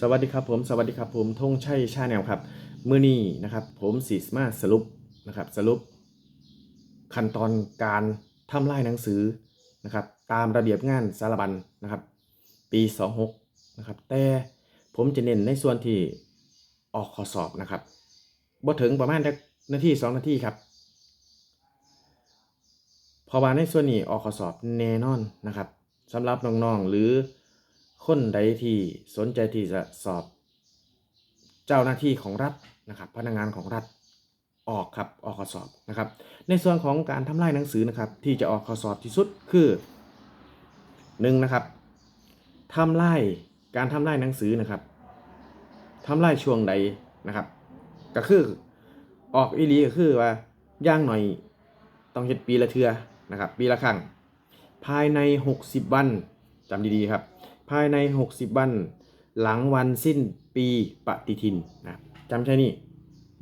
สวัสดีครับผมสวัสดีครับผมธงชัยชาแนลครับมื่อนี้นะครับ ผมสีสมาสรุปนะครับสรุป ขั้นตอนการทำลายหนังสือนะครับ ตามระเบียบงานสารบัญนะครับ ปี 26นะครับแต่ผมจะเน้นในส่วนที่ออกข้อสอบนะครับบ่ถึงประมาณนาทีสองนาทีครับพราะว่าในส่วนนี้ออกข้อสอบแน่นอนนะครับสำหรับน้องๆหรือ คนใดที่สนใจที่จะสอบ เจ้าหน้าที่ของรัฐนะครับ พนักงานของรัฐออกครับออกข้อสอบนะครับ ในส่วนของการทำลายหนังสือนะครับ ที่จะออกข้อสอบที่สุดคือหนึ่งนะครับทำลายการทำลายหนังสือนะครับทำลายช่วงใดนะครับ ก็คือออกอีลีก็คือว่าย่างหน่อยต้องเฮ็ดปีละเทือนะครับ ปีละครั้งภายใน 60 วันจำดีๆครับ ภายใน 60 วัน หลังวันสิ้นปีปฏิทินนะจำใช่นี่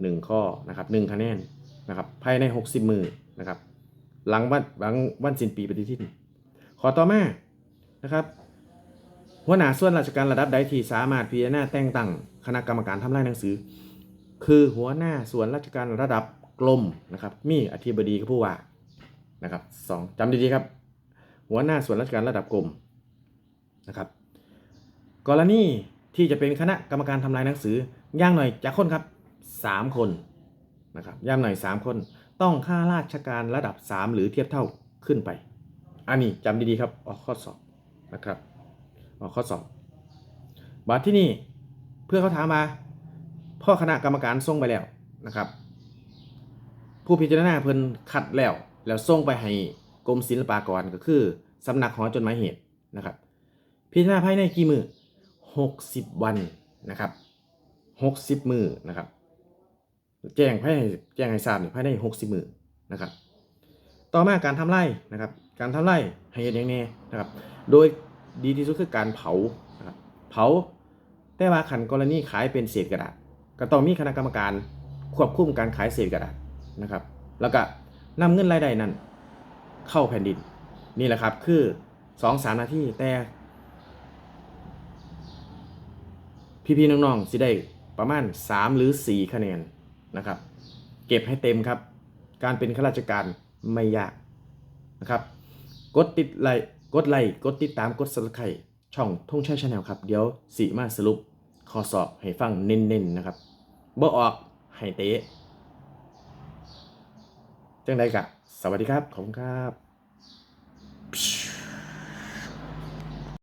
หนึ่งข้อนะครับหนึ่งคะแนนนะครับภายใน 60 มือนะครับหลังวันหลังวันสิ้นปีปฏิทิน ขอต่อมานะครับหัวหน้าส่วนราชการระดับใดที่สามารถพิจารณาแต่งตั้งคณะกรรมการทำลายหนังสือ คือหัวหน้าส่วนราชการระดับกรมนะครับมีอธิบดีกับผู้ว่านะครับสองจำดีๆครับ หัวหน้าส่วนราชการระดับกรม นะครับ กรณีที่จะเป็นคณะกรรมการทำลายหนังสือย่างหน่อยจากคนครับสามคนนะครับย่างหน่อยสามคน ต้องค่าราชการระดับ 3 หรือเทียบเท่าขึ้นไป อันนี้จำดีๆครับออกข้อสอบนะครับออกข้อสอบ บัดที่นี่เพื่อเขาถามมา พ่อคณะกรรมการส่งไปแล้วนะครับ ผู้พิจารณาเพิ่นคัดแล้ว แล้วส่งไปให้กรมศิลปากรก็คือสำนักหอจดหมายเหตุนะครับ พิจารณาภายในกี่มือ60วันนะครับ60มือนะครับ แจ้งภายในแจ้งให้ทราบเนี่ยภายใน60มือนะครับ ต่อมาการทำไร่นะครับ การทำไร่ให้เห็นอย่างแนี้นะครับ โดยดีที่สุดคือการเผานะครับเผาแต่ว่าขันกรณีขายเป็นเศษกระดาษ ก็ต้องมีคณะกรรมการควบคุมการขายเศษกระดาษนะครับ แล้วก็นำเงินรายได้นั้น เข้าแผ่นดิน นี่แหละครับ คือสองสามนาทีแต่ พี่ๆน้องๆสิได้ประมาณ 3 หรือ 4 คะแนนนะครับ เก็บให้เต็มครับ การเป็นข้าราชการไม่ยากนะครับ กดติดไลค์กดไลค์กดติดตามกด subscribe ช่องท่งชัยชาแนลครับ เดี๋ยวสีมาสรุปข้อสอบให้ฟังเน้นๆนะครับบ่ออกให้เตะจังไดกะ สวัสดีครับ ขอบคุณครับ